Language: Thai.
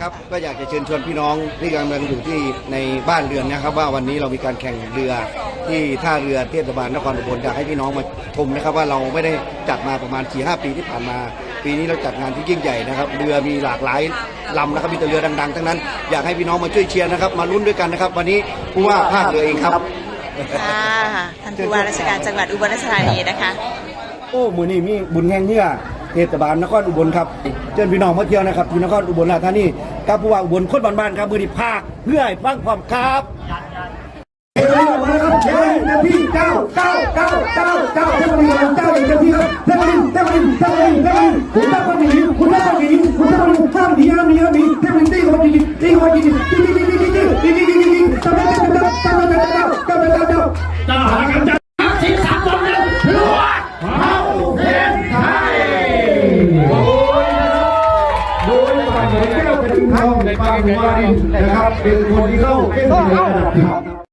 ครับก็อยากจะเชิญชวนพี่น้องที่กำลังอยู่ที่ในบ้านเรือนนะครับ ว่าวันนี้เรามีการแข่งเรือที่ท่าเรือเทศบาลนครอุบลอยากให้พี่น้องมาชมนะครับ ว่าเราไม่ได้จัดมาประมาณ4ีหปีที่ผ่านมา ปีนี้เราจัดงานที่ยิ่งใหญ่นะครับ เรือมีหลากหลายลำนะครับมีแต่เรือดังๆทั้งนั้น อยากให้พี่น้องมาช่วยเชียร์นะครับ มาลุ้นด้วยกันนะครับ วันนี้ผู้ว่าภาคเรือเองครับค่ะท่านผู้ว่าราชการจังหวัดอุบลราชธานีนะคะ โอ้มือนี้มีบุญแห่งเนี่ย เทศบาลนครอุบลครับเชิญพี่น้องมาเที่ยวนะครับที่นครอุบลราชธานีกับผู้ว่าอุบลคนบ้านๆครับมือนี้ภาคเพื่อให้ฟังความครับเฮ้ยมาครับเฮ้ยเจ้าพี่เจ้าเจ้าเจ้าเจ้าเจ้าเจ้าพี่เจ้าเจ้าพี่ครับเจ้าพี่เจ้าพี่เจ้าพี่เจ้าพี่คุณรักคนดีคุณรักคนดีคุณรักคนดีห้ามดีห้ามดีห้ามดีเจ้าพี่ตีคนดีตีคนดีตีตีตีตีตีตีตีตีตีตีเจ้าเจ้าเจ้าเจ้าเจ้าเจ้าเจ้าเจ้าเจ้าเจ้าจะหากันจะสีสันตรงนั้นรวดเฮาเพชรไทย โดยฝ่ายแก้วเป็นทองในปางวารินนะครับ เป็นคนที่เข้าเป็นระดับ